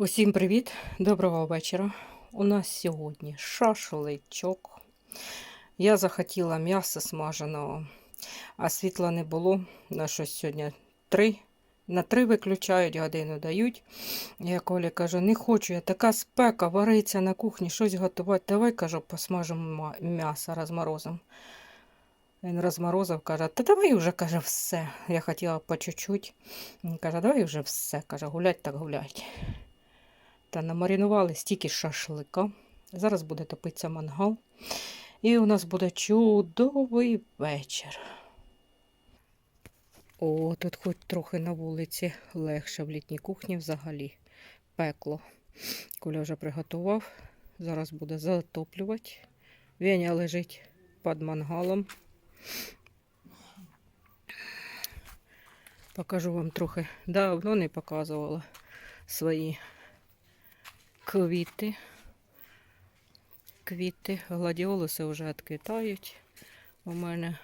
Усім привіт, доброго вечора. У нас сьогодні шашличок. Я захотіла м'яса смаженого, а світла не було. На щось сьогодні три. На три виключають, годину дають. Я Колі кажу, не хочу, я така спека, вариться на кухні, щось готувати. Давай, кажу, посмажемо м'ясо розморозимо. Він розморозив, каже, та давай вже, каже, все. Я хотіла по чуть-чуть. Він каже, давай вже все. Каже, гулять так гулять. Та намаринували стільки шашлика. Зараз буде топитися мангал. І у нас буде чудовий вечір. О, тут хоч трохи на вулиці легше в літній кухні взагалі. Пекло. Коля вже приготував. Зараз буде затоплювати. Веня лежить під мангалом. Покажу вам трохи. Давно не показувала свої квіти. Квіти, гладіолуси вже відквітають. У мене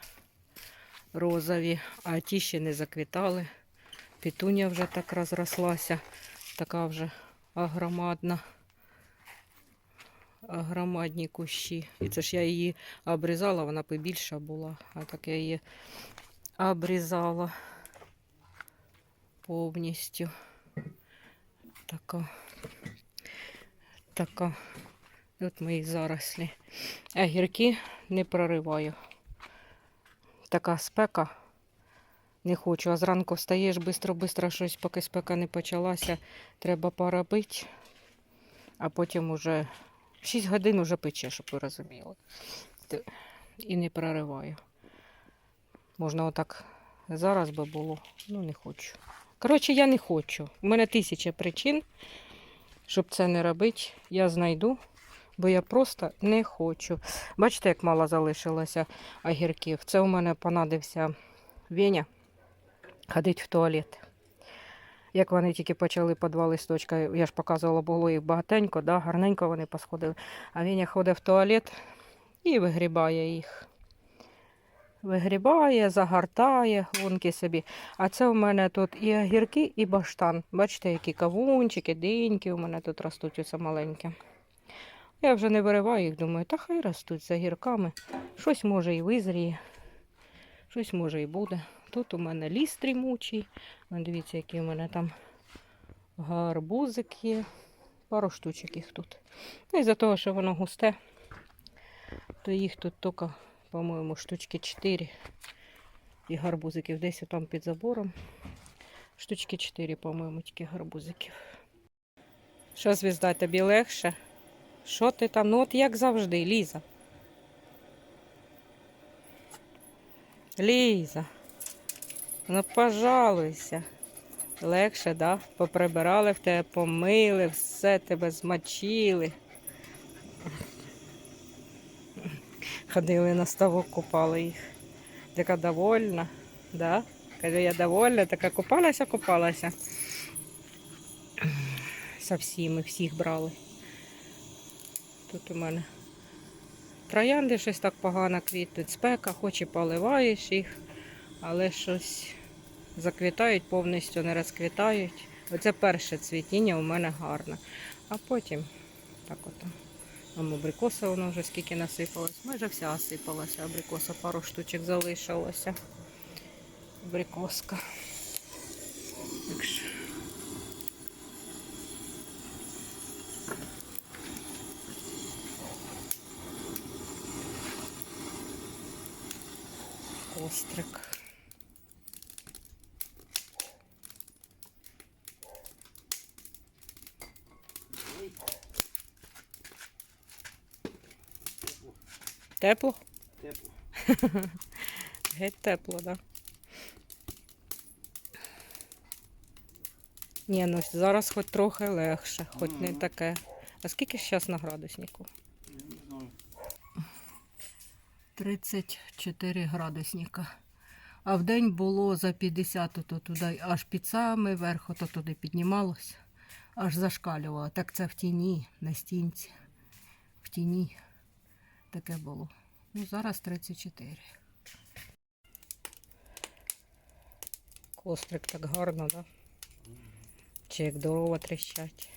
розові, а ті ще не заквітали. Пітуня вже так розрослася, така вже агромадна. Агромадні кущі. І це ж я її обрізала, вона побільша була, а так я її обрізала повністю. Така така. От мої зарослі. А гірки не прориваю. Така спека. Не хочу. А зранку встаєш швидко-швидко щось, поки спека не почалася, треба поробити. А потім уже 6 годин вже пече, щоб ви розуміли. І не прориваю. Можна отак зараз би було, ну не хочу. Коротше, я не хочу. У мене тисяча причин щоб це не робити, я знайду, бо я просто не хочу. Бачите, як мало залишилося огірків. Це у мене понадився Веня ходить в туалет. Як вони тільки почали по два листочка, я ж показувала, було їх багатенько, да, гарненько вони посходили. А Веня ходить в туалет і вигрібає їх. Вигрібає, загортає, гонки собі. А це у мене тут і огірки, і баштан. Бачите, які кавунчики, диньки у мене тут ростуть оце маленькі. Я вже не вириваю їх, думаю, та хай ростуть з огірками. Щось може і визріє, щось може і буде. Тут у мене ліс стрімучий. Вон Дивіться, які у мене там гарбузик є. Пару штучок їх тут. Ну, і за того, що воно густе, то їх тут тільки по-моєму, штучки 4. І гарбузиків десь там під забором. Штучки 4, по-моєму, тільки гарбузиків. Що, звізда, тобі легше? Що ти там? Ну от як завжди, Ліза. Ліза. Ну, пожалуйся. Легше, да? Поприбирали в тебе, помили, все тебе змочили. Ходили на ставок, купали їх. Така довольна, да? Каже, я довольна, така купалася, купалася. Со всіми, всіх брали. Тут у мене троянди щось так погано квітнуть, спека, хоч і поливаєш їх, але щось заквітають, повністю не розквітають. Оце перше цвітіння у мене гарне. А потім так от. Там абрикоса воно вже скільки насипалось. Майже вся осипалася. Абрикоса пару штучок залишилося. Абрикоска. Так. Тепло? Тепло. Геть тепло, да. Ні, ну зараз хоч трохи легше, хоч не таке. А скільки зараз на градуснику? Я не знаю. 34 градусника. А в день було за 50, то туди аж під самий верх, то туди піднімалося, аж зашкалювало. Так це в тіні, на стінці. В тіні таке було. Ну, зараз 34. Кострик так гарно, да? Чи як дрова тріщать.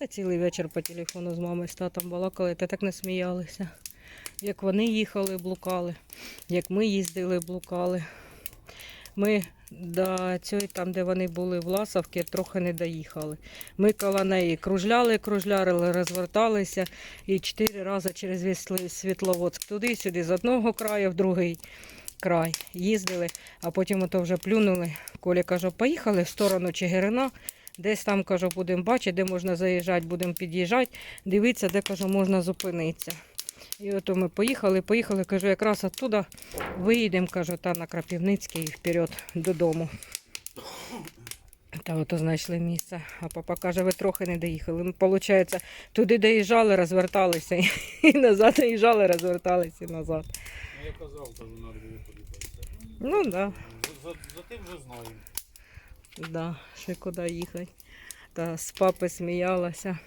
Я цілий вечір по телефону з мамою з татом балакали, та так не сміялися. Як вони їхали, блукали, як ми їздили, блукали. Ми до цієї, там, де вони були в Ласовці, трохи не доїхали. Ми коло неї кружляли, кружляли, розверталися і чотири рази через весь Світловодськ туди-сюди, з одного краю в другий край їздили, а потім ото вже плюнули. Коля каже, поїхали в сторону Чигирина, десь там, кажу, будемо бачити, де можна заїжджати, будемо під'їжджати, дивитися, де кажу, можна зупинитися. І ото ми поїхали, поїхали, кажу, якраз оттуда виїдемо, кажу, та на Крапівницький і вперед додому. Та ото знайшли місце. А папа каже, ви трохи не доїхали. Ми, виходить, туди доїжджали, розверталися, і назад доїжджали, розверталися і назад. Ну, я казав, кажу, на Львові подивитися. Ну так. Да. За, за тим вже знаємо. Да, ще куди їхати. Та з папи сміялася,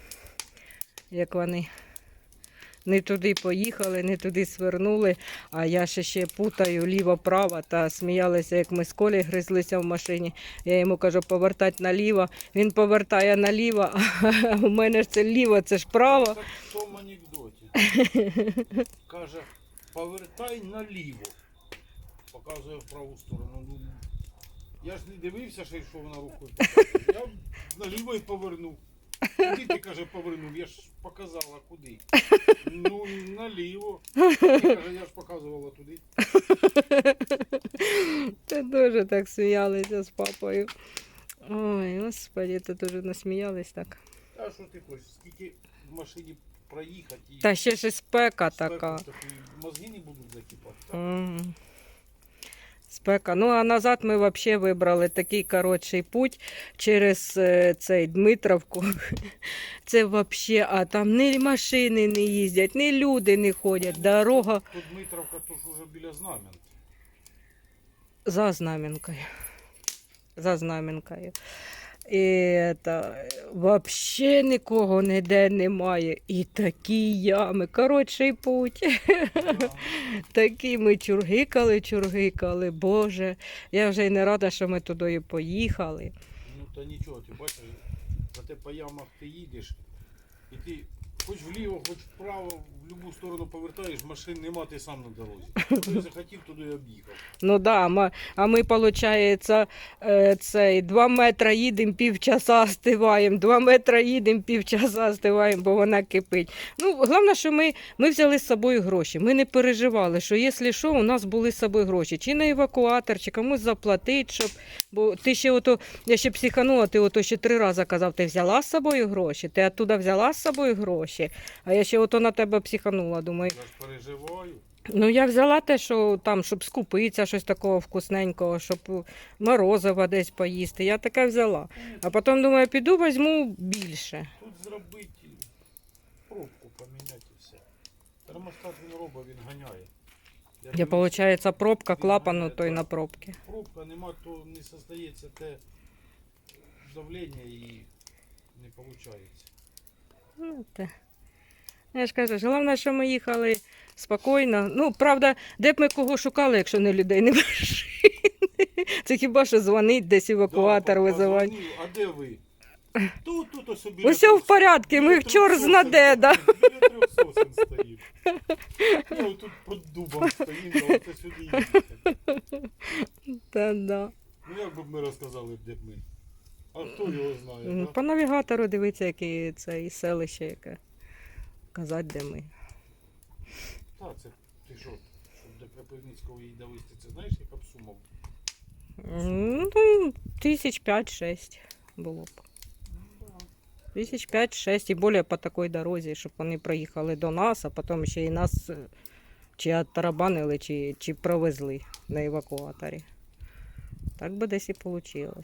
як вони не туди поїхали, не туди свернули, а я ще ще путаю ліво-право та сміялися, як ми з Колі гризлися в машині. Я йому кажу, повертати наліво. Він повертає наліво, а у мене ж це ліво, це ж право. Так в тому анекдоті. Каже, повертай наліво. Показує в праву сторону. Ну, я ж не дивився, що йшов на рукою. Я наліво і повернув. Куди ти каже повернув? Я ж показала куди. Ну, наліво. Ти, каже, я ж показувала туди. Це дуже так сміялися з папою. Ой, господи, це дуже насміялись так. А що ти хочеш? Скільки в машині проїхати і Та ще ж і спека спеку така. таку, мозги не будуть закипати. так? Мгм. Спека. Ну, а назад ми взагалі вибрали такий коротший путь через е, цей Дмитровку. Це взагалі, а там ні машини не їздять, ні люди не ходять. Дорога Тут Дмитровка, тут вже біля Знам'янки. за знам'янкою. За знам'янкою. І та, взагалі нікого ніде немає. І такі ями. Коротший путь. Такі ми чургикали, чургикали. Боже, я вже й не рада, що ми туди поїхали. Ну та нічого, ти бачиш, зате по ямах ти їдеш, і ти хоч вліво, хоч вправо, в будь-яку сторону повертаєш, машин нема, ти сам на дорозі. Хто захотів, туди і об'їхав. Ну да, ма- а ми, виходить, цей, два метри їдемо, півчаса стиваємо, два метри їдемо, півчаса стиваємо, бо вона кипить. Ну, головне, що ми, ми взяли з собою гроші. Ми не переживали, що якщо що, у нас були з собою гроші. Чи на евакуатор, чи комусь заплатити, щоб. Бо ти ще ото, я ще психанула, ти ото ще три рази казав, ти взяла з собою гроші, ти оттуда взяла з собою гроші. А я ще ото на тебе психанула, думаю. Я ж переживаю. Ну, я взяла те, що там, щоб скупитися, щось такого вкусненького, щоб морозива десь поїсти. Я таке взяла. А потім думаю, піду візьму більше. Тут зробити пробку поміняти і все. Термостат він робить, він ганяє. Я дивлюсь, виходить, пробка, Він клапан ганяє, той на пробки. Пробка нема, то не состається те давлення і не виходить. Ну, те. Я ж кажу, головне, що ми їхали спокійно. Ну, правда, де б ми кого шукали, якщо не людей, не машини. Це хіба що дзвонить, десь евакуатор Да, визивати. А де ви? Тут, тут ось. Усе в порядку, ми в чор знаде, да. Біля трьох сосен стоїть. Я тут під дубом стоїм, а оце сюди їдете. Та-да. Ну як би ми розказали, де б ми? А хто його знає, Ну, да? По навігатору дивиться, яке це і селище, яке. Казати, де ми. Та, це ти що, щоб до Крапивницького їй довести, це знаєш, яка б сума? Ну, тисяч п'ять-шесть було б. Тисяч п'ять-шесть і більше по такій дорозі, щоб вони проїхали до нас, а потім ще і нас е, чи оттарабанили, чи, чи провезли на евакуаторі. Так би десь і вийшло.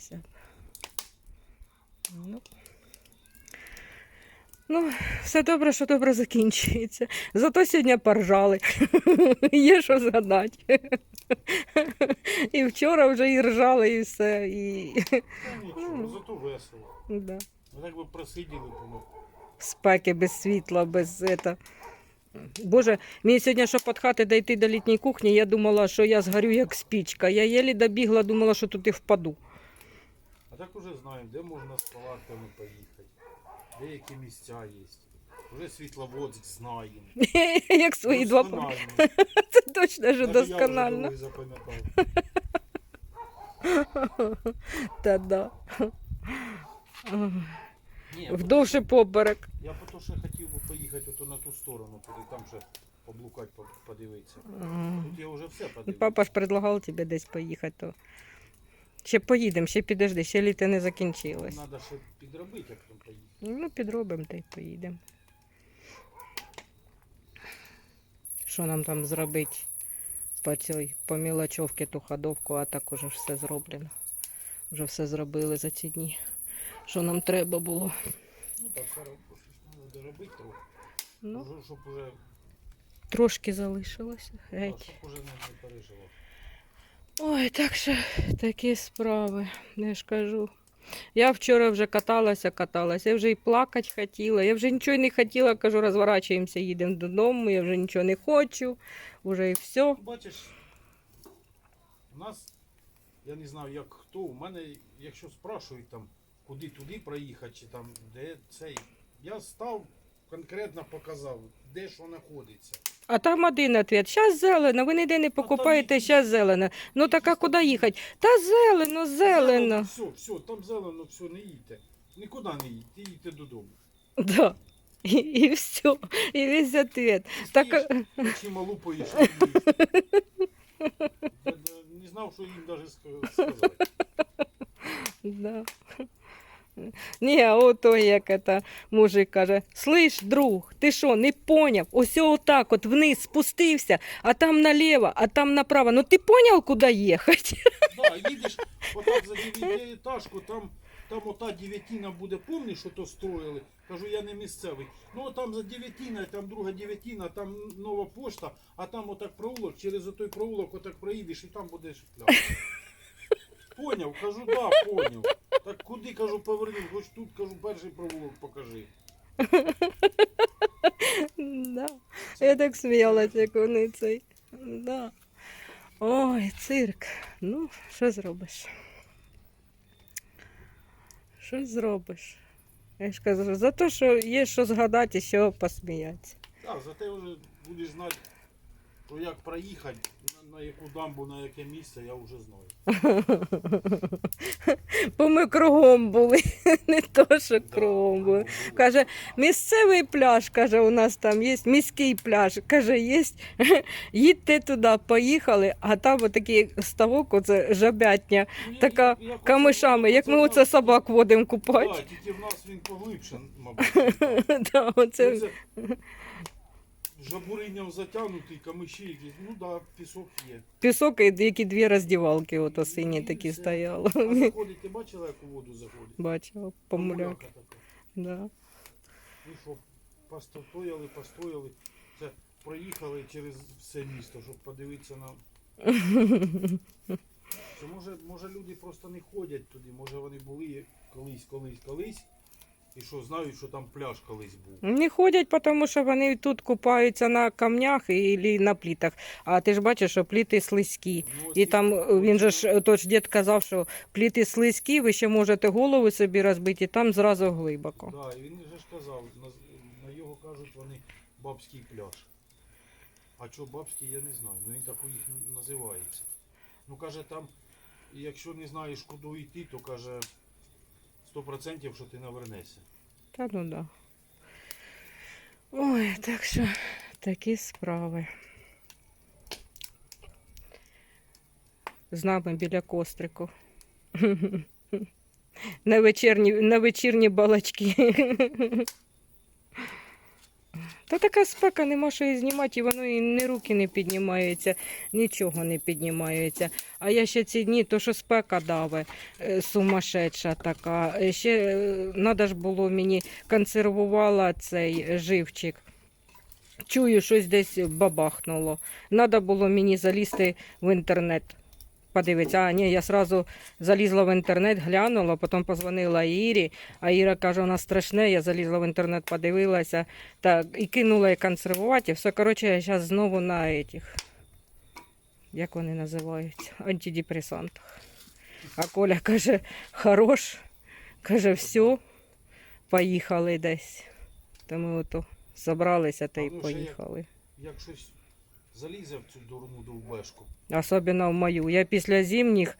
Ну. Ну, все добре, що добре закінчується. Зато сьогодні поржали. Є що згадати. І вчора вже і ржали, і все. І... Нічого, зато весело. Да. А так би просиділи, тому спеки, без світла, без это. Боже, мені сьогодні, щоб від хати дійти до літньої кухні, я думала, що я згорю як спічка. Я єлі добігла, думала, що тут і впаду. А так уже знаємо, де можна з палатками поїхати. Деякі місця є. Вже світловодськ знаємо. Як свої два Досконально. Це точно ж досконально. Та да. Вдовше поперек. Я по то ще хотів би поїхати ото на ту сторону, туди там ще поблукати, по- подивитися. Тут я вже все подивився. Папа ж предлагав тебе десь поїхати. То... Ще поїдемо, ще підожди, ще літо не закінчилось. Треба ще підробити, а потім поїхати. Ну, підробимо та й поїдемо. Що нам там зробити по цій по мілочовці ту ходовку, а так уже все зроблено. Вже все зробили за ці дні. Що нам треба було. Ну так, зараз треба доробити трохи. Ну, Уже, щоб уже, трошки залишилося. так, Геть. щоб уже не, не. Ой, так що такі справи, я ж кажу. Я вчора вже каталася, каталася, я вже і плакати хотіла. Я вже нічого не хотіла, кажу, розворачуємося, їдемо додому, я вже нічого не хочу, вже і все. Бачиш, у нас, я не знаю, як хто, у мене, якщо спрашують там, куди туди проїхати, чи там де цей, я став конкретно показав, де що знаходиться. А там один ответ, зараз зелено, ви ніде не покупаєте, зараз зелено. Ну так а куди їхати? Та зелено, зелено. Все, все, там зелено, все, не їдьте. Нікуди не їдьте, їдьте додому. Да. І, і все, і весь ответ. Так, чи малу поїш, а ти їж. Я не- не знав, що їм навіть сказати. Да. Ні, ото як это мужик каже: Слиш, друг, ти що, не поняв? Ось отак от вниз спустився, а там наліво, а там направо. Ну ти поняв, куди їхати? Да, їдеш отак за дев'ятиэтажку, там, там ота дев'ятина буде, помниш, що то строїли? Кажу, я не місцевий. Ну там за дев'ятина, там друга дев'ятина, там нова пошта, а там отак проулок, через отой проулок отак проїдеш і там будеш пляж. Поняв, кажу, да, поняв. Так куди кажу, поверни, хоч тут кажу, перший проулок покажи. Да. Я так сміялася, як вони цей. Да. Ой, цирк. Ну, що зробиш? Що зробиш? Я ж кажу, за те, що є що згадати що посміятися. Так, зате вже будеш знати, що як проїхати, на, на яку дамбу, на яке місце, я вже знаю. Бо ми кругом були, не то, що кругом були. Каже, місцевий пляж, каже, у нас там є, міський пляж. Каже, є. Їдьте туди, поїхали, а там отакий ставок, оце жабятня, Ну, я- така я- як камишами, як ми оце собак водимо купати. Так, тільки в нас він поглибше, мабуть. Да, оце... Це Жабуриням затягнутий, камиші якісь. Ну так, да, пісок є. Пісок, і які дві роздівалки, ото сині такі все. стояли. А заходить, ти бачила, як у воду заходить? Бачила, помуляк. Да. Ну що, постояли, постояли. Це проїхали через все місто, щоб подивитися на. Чи може, може люди просто не ходять туди, може вони були колись, колись, колись. І що знають, що там пляж колись був. Не ходять, тому що вони тут купаються на камнях і на плітах. А ти ж бачиш, що пліти слизькі. Ну, І там він же ж, тож дід казав, що пліти слизькі, ви ще можете голови собі розбити, і там зразу глибоко. Да, і він же ж казав, на, на його кажуть вони бабський пляж. А що бабський, я не знаю. Ну він так у їх називається. Ну каже, там, якщо не знаєш куди йти, то каже 100% що ти навернешся. Та ну да. Ой, так що такі справи. З нами біля кострику. На вечірні, на вечірні балачки. Та така спека, нема що і знімати, і воно і ні руки не піднімається, нічого не піднімається. А я ще ці дні, то що спека даве, е, сумасшедша така. Е, Ще треба ж було мені консервувала цей живчик. Чую, щось десь бабахнуло. Треба було мені залізти в інтернет. Подивитися, а ні, я сразу залізла в інтернет, глянула, потім позвонила Ірі, а Іра каже, вона страшне, я залізла в інтернет, подивилася, так, і кинула і консервувати. Все, коротше, я зараз знову на этих, як вони називаються, антидепресантах. А Коля каже, хорош, каже, все, поїхали десь. То ми ото забралися та й поїхали. Як щось залізе в цю дурну довбешку. Особливо в мою. Я після зимніх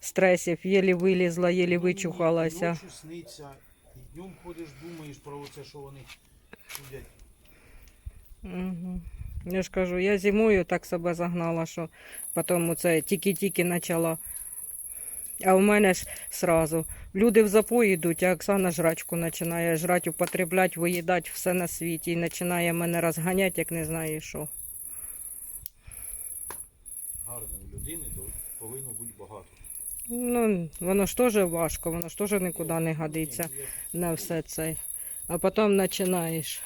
стресів єлі вилізла, єлі Ну, вичухалася. Ночі сниться, і днем ходиш, думаєш про це, що вони чудять. Угу. Я ж кажу, я зимою так себе загнала, що потім це тільки-тільки почала. А в мене ж сразу. Люди в запой йдуть, а Оксана жрачку починає жрати, употребляти, виїдати все на світі. І починає мене розганяти, як не знаю що. Гарної людини то повинно бути багато. Ну, воно ж теж важко, воно ж теж нікуди не годиться на все це. А потім починаєш.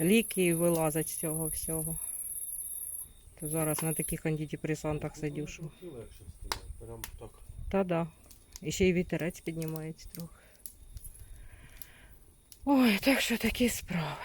Ліки і вилазять з цього всього. То зараз на таких антидепресантах сидю. що- легше. Прям так. Та да. І ще й вітерець піднімається трохи. Ой, так що такі справи.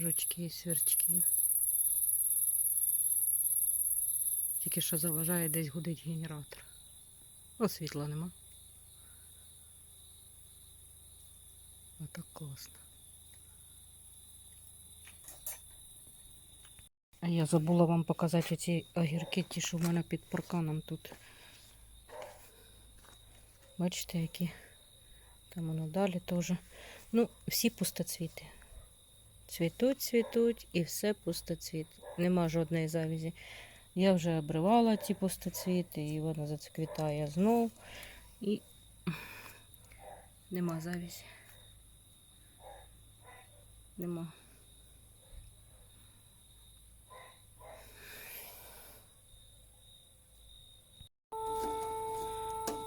Жучки і сверчки. Тільки що заважає десь гудить генератор. О, світла нема. Отак класно. А я забула вам показати оці огірки, ті, що в мене під парканом тут. Бачите, які? Там воно далі теж. Ну, всі пустоцвіти. Цвітуть, цвітуть і все пустоцвіт. Нема жодної завізі. Я вже обривала ці пустоцвіти, і воно зацвітає знов. І нема завізі. Нема.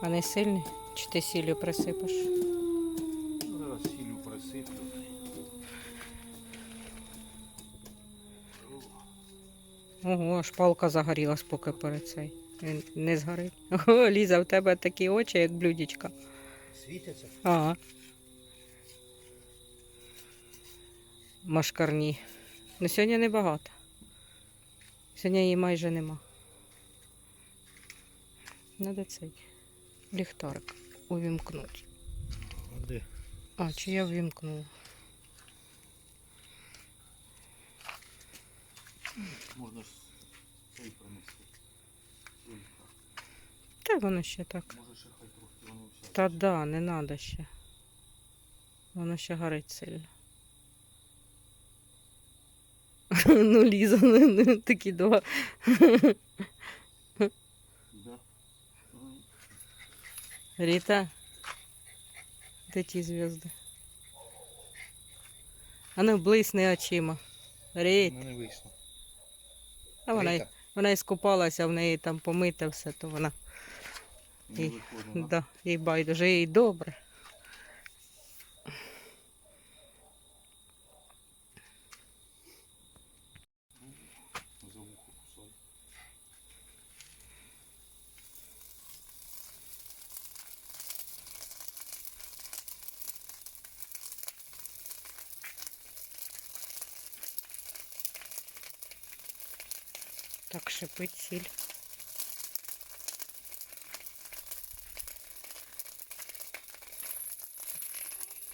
А не сильний? Чи ти сіллю присипеш? Ого, аж палка загорілась, поки перед цей. Він не згорить. О, Ліза, в тебе такі очі, як блюдечка. Світяться? Ага. Машкарні. Ну сьогодні небагато. Сьогодні її майже нема. Надо цей ліхтарик увімкнути. А, чи я ввімкнула? Можна ж цей принести. Та воно ще так. Може ще хай трохи воно все. Та да, не треба ще. Воно ще горить сильно. ну, Ліза, ну, ну, такі два. Да. Ріта. Де ті зв'язки? А ну блисни очима. Ріт. Ну не вийшло. А вона, й- вона і скупалася, в неї там помите все, то вона І- да? да, їй байдуже, їй добре.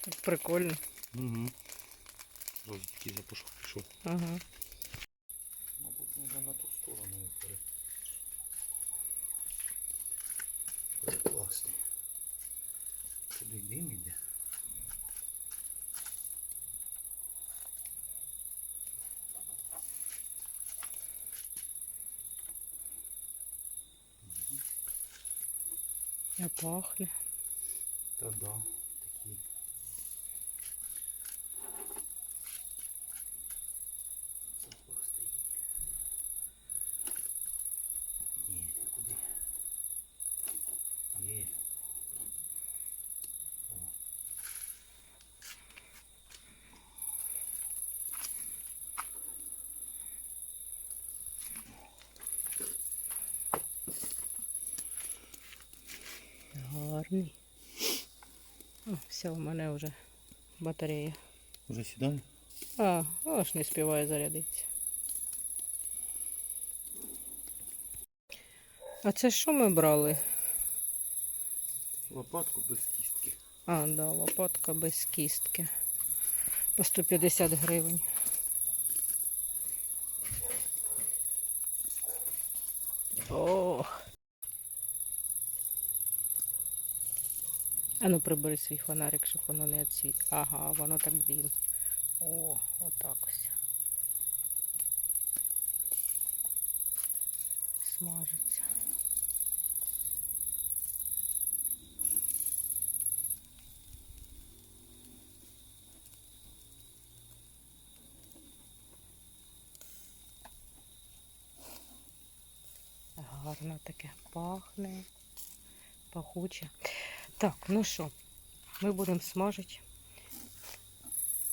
Так Прикольно. Угу. Ось такий запашок пішов. Ага. Мабуть, треба на ту сторону його пере... перекласти. Туди дим іде. А пахне. Та да, такий. Запах стоїть. Ні, ти куди? Є. О. О, Все, у мене вже батарея. Уже сідає? А, аж не співає зарядитися. А це що ми брали? Лопатку без кістки. А, да, лопатка без кістки. По 150 гривень. Ох. А ну прибери свій фонарик, щоб воно не відсвіт. Ага, воно так дим. О, отак ось. Смажиться. Гарно таке пахне, пахуче. Так, ну що, ми будемо смажити.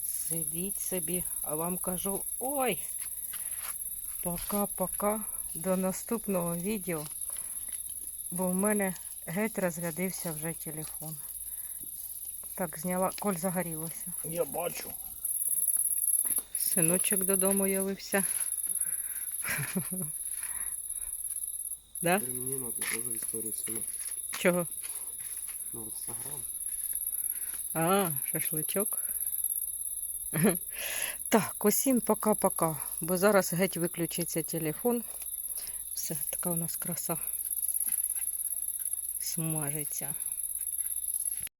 Сидіть собі, а вам кажу ой! Пока-пока. До наступного відео. Бо в мене геть розрядився вже телефон. Так, зняла, коль загорілося. Я бачу. Синочок додому явився. Да? Мені надо тоже історію снимать. Чого? Ну, в Инстаграм. А, шашличок. Так, усім пока-пока. Бо зараз геть виключиться телефон. Все, така у нас краса. Смажиться.